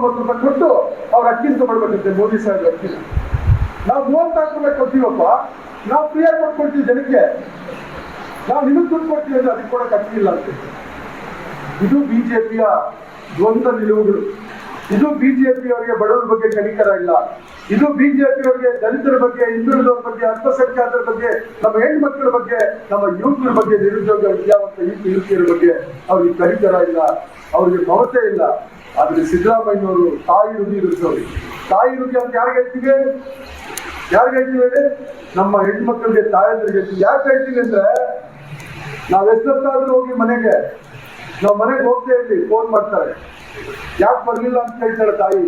ತೊಂಬತ್ತೊಂಬತ್ತು ರೂಪಾಯಿ ಕೊಟ್ಟು ಅವ್ರ ಅಕ್ಕಿನ ತಗೊಳ್ಬೇಕಂತೆ ಮೋದಿ ಸಾಹೇಬ್ ಅಕ್ಕಿ. ನಾವು ಮೂವತ್ನಾಲ್ಕು ರೂಪಾಯಿ ಕೊಡ್ತೀವಪ್ಪ, ನಾವು ಫ್ರೀಯಾಗಿ ಕೊಟ್ಕೊಡ್ತೀವಿ ಜನಕ್ಕೆ. ನಾವು ನಿಮಗೆ ದುಡ್ಡು ಕೊಡ್ತೀವಿ ಅಂದ್ರೆ ಅದಕ್ಕೆ ಕೂಡ ಅಕ್ಕಿ ಇಲ್ಲ ಅಂತ. ಇದು ಬಿಜೆಪಿಯ ದ್ವಂದ್ವ ನಿಲುವುಗಳು. ಇದು ಬಿಜೆಪಿ ಅವರಿಗೆ ಬಡವರ ಬಗ್ಗೆ ಕನಿಕರ ಇಲ್ಲ. ಇದು ಬಿಜೆಪಿ ಅವರಿಗೆ ದಲಿತರ ಬಗ್ಗೆ, ಹಿಂದುಳಿದವರ ಬಗ್ಗೆ, ಅಲ್ಪಸಂಖ್ಯಾತರ ಬಗ್ಗೆ, ನಮ್ಮ ಹೆಣ್ಮಕ್ಳ ಬಗ್ಗೆ, ನಮ್ಮ ಯುವಕರ ಬಗ್ಗೆ ನಿರುದ್ಯೋಗ ವಿದ್ಯಾವಂತ ಯುವಕ ಯುವತಿಯರ ಬಗ್ಗೆ ಅವ್ರಿಗೆ ಕನಿಕರ ಇಲ್ಲ, ಅವ್ರಿಗೆ ಮಮತೆ ಇಲ್ಲ. ಆದ್ರೆ ಸಿದ್ದರಾಮಯ್ಯವರು ತಾಯಿ ರುದಿ ಇರುತ್ತವೆ ತಾಯಿ ರುದಿ ಅಂತ ಯಾರಿಗೆ ಹೇಳ್ತೀವಿ? ಯಾರು ಹೇಳ್ತೀವಿ ಹೇಳಿ? ನಮ್ಮ ಹೆಣ್ಮಕ್ಳಿಗೆ ತಾಯಂದ್ರಿಗೆ ಹೇಳ್ತೀವಿ. ಯಾಕೆ ಹೇಳ್ತೀವಿ ಅಂದ್ರೆ, ನಾವ್ ಎಷ್ಟೊತ್ತಾದ್ರೂ ಹೋಗಿ ಮನೆಗೆ, ನಾವ್ ಮನೆಗೆ ಹೋಗ್ತಾ ಇರ್ಲಿ ಫೋನ್ ಮಾಡ್ತಾರೆ. ಯಾಕೆ ಬರ್ಲಿಲ್ಲ ಅಂತ ಕೇಳ್ತಾಳೆ ತಾಯಿ?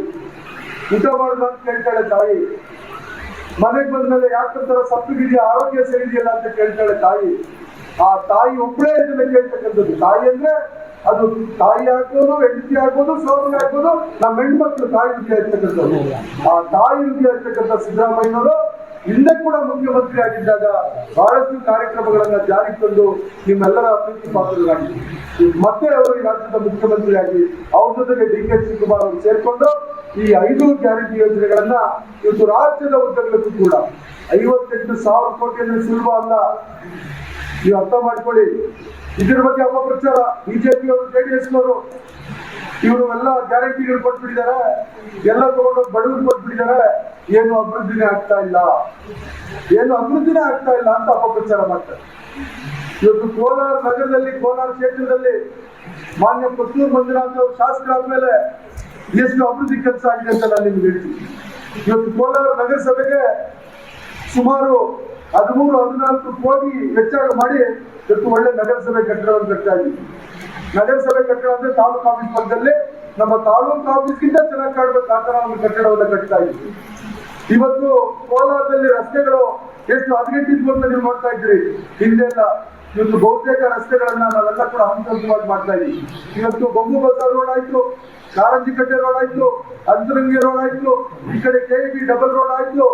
ಊಟ ಮಾಡಿಲ್ಲ ಅಂತ ಕೇಳ್ತಾಳೆ ತಾಯಿ? ಮನೆಗೆ ಬಂದ್ಮೇಲೆ ಯಾಕಂತಾರ ಸಪ್ಪಗಿದೆಯಾ ಆರೋಗ್ಯ ಸರಿ ಅಂತ ಕೇಳ್ತಾಳೆ ತಾಯಿ? ಆ ತಾಯಿ ಒಬ್ಬಳೇ ಇದನ್ನ ಕೇಳ್ತಕ್ಕಂಥದ್ದು. ತಾಯಿ ಅಂದ್ರೆ ಅದು ತಾಯಿ ಆಗ್ಬೋದು, ಹೆಂಡತಿ ಆಗ್ಬೋದು, ಸೋದರಿ ಆಗ್ಬೋದು, ನಮ್ಮ ಹೆಣ್ಮಕ್ಳು ತಾಯಿ ಹೃದಯ ಇರ್ತಕ್ಕಂಥದ್ದು ಆ ತಾಯಿ ಹೃದಯ ಇರ್ತಕ್ಕಂಥ ಸಿದ್ದರಾಮಯ್ಯನವರು ಹಿಂದೆ ಕೂಡ ಮುಖ್ಯಮಂತ್ರಿ ಆಗಿದ್ದಾಗ ಬಹಳಷ್ಟು ಕಾರ್ಯಕ್ರಮಗಳನ್ನ ಜಾರಿಗೆ ತಂದು ನಿಮ್ಮೆಲ್ಲರ ಪ್ರೀತಿ ಪಾತ್ರರಾಗಿ ಮತ್ತೆ ಅವರು ಈ ರಾಜ್ಯದ ಮುಖ್ಯಮಂತ್ರಿಯಾಗಿ ಅವ್ರ ಜೊತೆಗೆ ಡಿ ಕೆ ಶಿವಕುಮಾರ್ ಅವರು ಸೇರ್ಕೊಂಡು ಈ ಐದು ಗ್ಯಾರಂಟಿ ಯೋಜನೆಗಳನ್ನ ಇವತ್ತು ರಾಜ್ಯದ ಉದ್ದಗಲಕ್ಕೂ ಕೂಡ ಐವತ್ತೆಂಟು ಸಾವಿರ ಕೋಟಿ ಅಂದ್ರೆ ಸುಲಭ ಅಲ್ಲ. ನೀವು ಅರ್ಥ ಮಾಡ್ಕೊಳ್ಳಿ. ಇದ್ರ ಬಗ್ಗೆ ಅಪಪ್ರಚಾರ ಬಿಜೆಪಿ ಅವರು ಇವರು ಎಲ್ಲ ಗ್ಯಾರಂಟಿಗಳು ಕೊಟ್ಬಿಟ್ಟಿದ್ದಾರೆ. ಎಲ್ಲ ತಗೊಂಡು ಬಡವರು ಕೊಟ್ಬಿಟ್ಟಿದ್ದಾರೆ. ಏನು ಅಭಿವೃದ್ಧಿನೇ ಆಗ್ತಾ ಇಲ್ಲ. ಏನು ಅಭಿವೃದ್ಧಿನೇ ಆಗ್ತಾ ಇಲ್ಲ ಅಂತ ಅಪಪ್ರಚಾರ ಮಾಡ್ತಾರೆ. ಇವತ್ತು ಕೋಲಾರ ನಗರದಲ್ಲಿ, ಕೋಲಾರ ಕ್ಷೇತ್ರದಲ್ಲಿ ಮಾನ್ಯ ಪುತ್ತೂರು ಮಂಜುನಾಥ್ ಅವರು ಶಾಸಕರಾದ್ಮೇಲೆ ಎಷ್ಟು ಅಭಿವೃದ್ಧಿ ಕೆಲಸ ಆಗಿದೆ ಅಂತ ನಾನು ನಿಮ್ಗೆ ಹೇಳ್ತೀನಿ. ಇವತ್ತು ಕೋಲಾರ ನಗರಸಭೆಗೆ ಸುಮಾರು ಹದಿಮೂರು, ಹದಿನಾಲ್ಕು ಕೋಟಿ ವೆಚ್ಚ ಮಾಡಿ ಇವತ್ತು ಒಳ್ಳೆ ನಗರಸಭೆ ಕಟ್ಟಡವನ್ನು ಕಟ್ತಾ ಇದ್ದೀವಿ. ನಗರಸಭೆ ಕಟ್ಟಡ ಅಂದ್ರೆ ತಾಲೂಕು ಆಫೀಸ್ ಪಕ್ಕದಲ್ಲೇ ನಮ್ಮ ತಾಲೂಕು ಆಫೀಸ್ಗಿಂತ ಚೆನ್ನಾಗಿ ಕಾಣಬೇಕು ಆ ಥರ ಒಂದು ಕಟ್ಟಡವನ್ನು ಕಟ್ತಾ ಇದ್ದೀವಿ. ಇವತ್ತು ಕೋಲಾರದಲ್ಲಿ ರಸ್ತೆಗಳು ಎಷ್ಟು ಹದಗೆಟ್ಟಿದ್ವು ನೀವು ನೋಡ್ತಾ ಇದ್ರಿ ಹಿಂದೆಲ್ಲ ಇವತ್ತು ಬಹುತೇಕ ರಸ್ತೆಗಳನ್ನ ನಾವೆಲ್ಲ ಕೂಡ ಹಂತ ಹಂತವಾಗಿ ಮಾಡ್ತಾ ಇದ್ದೀವಿ. ಇವತ್ತು ಬೊಂಬು ಬಸ ರೋಡ್ ಆಯ್ತು ಕಾರಂಜಿ ಕಟ್ಟೆ ರೋಡ್ ಆಯ್ತು, ಅಂತರಂಗಿ ರೋಡ್ ಆಯ್ತು, ಈ ಕಡೆ ಕೆ ಡಬಲ್ ರೋಡ್ ಆಯ್ತು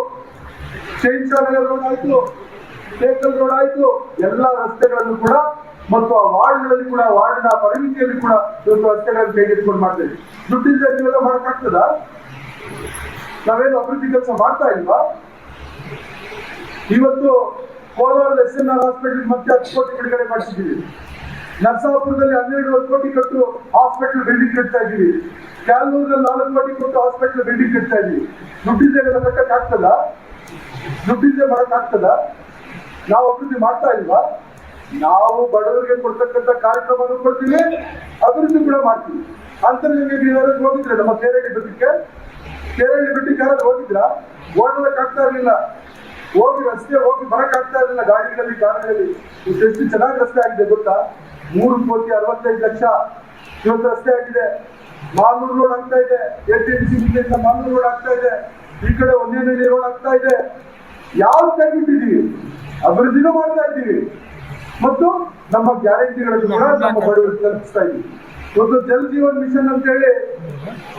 ನಗರ್ ರೋಡ್ ಆಯ್ತು ಟೇಕಲ್ ರೋಡ್ ಆಯ್ತು ಎಲ್ಲ ರಸ್ತೆಗಳನ್ನು ಕೂಡ ಮತ್ತು ಆ ವಾರ್ಡ್ಗಳಲ್ಲಿ ಕೂಡ, ವಾರ್ಡ್ನ ಪರಿಮಿತಿಯಲ್ಲಿ ಕೂಡ ಇವತ್ತು ರಸ್ತೆಗಳನ್ನು ಕೈಗೆತ್ಕೊಂಡು ಮಾಡ್ತೇವೆ. ದುಡ್ಡಿಂದ ನೀವೆಲ್ಲ ಮಾಡಕ್ಕಾಗ್ತದ? ನಾವೇನು ಅಭಿವೃದ್ಧಿ ಕೆಲಸ ಮಾಡ್ತಾ ಇಲ್ವಾ? ಇವತ್ತು ಕೋಲಾರದ ಎಸ್ ಎನ್ ಆರ್ ಹಾಸ್ಪಿಟಲ್ ಮತ್ತೆ ಹತ್ತು ಕೋಟಿ ಬಿಡುಗಡೆ ಮಾಡಿಸಿದ್ದೀವಿ. ನರಸಾಪುರದಲ್ಲಿ ಹನ್ನೆರಡು ಕೋಟಿ ಕೊಟ್ಟು ಹಾಸ್ಪಿಟಲ್ ಬಿಲ್ಡಿಂಗ್ ಕಟ್ತಾ ಇದ್ದೀವಿ. ಕ್ಯಾಲೂರಲ್ಲಿ ನಾಲ್ಕು ಕೋಟಿ ಕೊಟ್ಟು ಹಾಸ್ಪಿಟಲ್ ಬಿಲ್ಡಿಂಗ್ ಕಟ್ತಾ ಇದ್ದೀವಿ. ದುಡ್ಡಿದ್ದೆಲ್ಲ ಕಟ್ಟಕ್ ಆಗ್ತದ? ಮಾಡೋಕ್ಕಾಗ್ತದ ನಾವು ಅಭಿವೃದ್ಧಿ ಮಾಡ್ತಾ ಇಲ್ವಾ? ನಾವು ಬಡವರಿಗೆ ಕೊಡ್ತಕ್ಕಂಥ ಕಾರ್ಯಕ್ರಮವನ್ನು ಕೊಡ್ತೀವಿ, ಅಭಿವೃದ್ಧಿ ಕೂಡ ಮಾಡ್ತೀವಿ. ನಿಮಗೆ ನೀವೆಲ್ಲರೂ ಹೋಗಿದ್ರೆ, ನಮ್ಮ ಕೇರಳಿ ಬೆಟ್ಟಕ್ಕೆ? ಕೇರಳಿ ಬೆಟ್ಟಕ್ಕೆ ಯಾರಾದ್ರು ಹೋಗಿದ್ರಾ? ಓಡೋದಕ್ಕಾಗ್ತಾ ಇರಲಿಲ್ಲ. ಹೋಗಿ ರಸ್ತೆ ಹೋಗಿ ಬರಕ್ ಆಗ್ತಾ ಇರಲಿಲ್ಲ ಗಾಡಿಗಳಲ್ಲಿ, ಕಾರುಗಳಲ್ಲಿ. ಎಷ್ಟು ಚೆನ್ನಾಗಿ ರಸ್ತೆ ಆಗಿದೆ ಗೊತ್ತಾ? ಮೂರು ಕೋಟಿ ಅರವತ್ತೈದು ಲಕ್ಷ ಇವತ್ತು ರಸ್ತೆ ಆಗಿದೆ. ಮಾಲೂರು ರೋಡ್ ಆಗ್ತಾ ಇದೆ. A T C Malur road ಆಗ್ತಾ ಇದೆ. ಈ ಕಡೆ ಒಂದೇ ರೋಡ್ ಆಗ್ತಾ ಇದೆ. ಯಾವ ಕೈಬಿಟ್ಟಿದೀವಿ ಅಭಿವೃದ್ಧಿನೂ ಮಾಡ್ತಾ ಇದ್ದೀವಿ ಮತ್ತು ನಮ್ಮ ಗ್ಯಾರಂಟಿಗಳನ್ನು ಕೂಡ ನಮ್ಮ ಬಡವರಿಗೆ ತಲುಪಿಸ್ತಾ ಇದ್ದೀವಿ ಒಂದು ಜಲ್ ಜೀವನ್ ಮಿಷನ್ ಅಂತ ಹೇಳಿ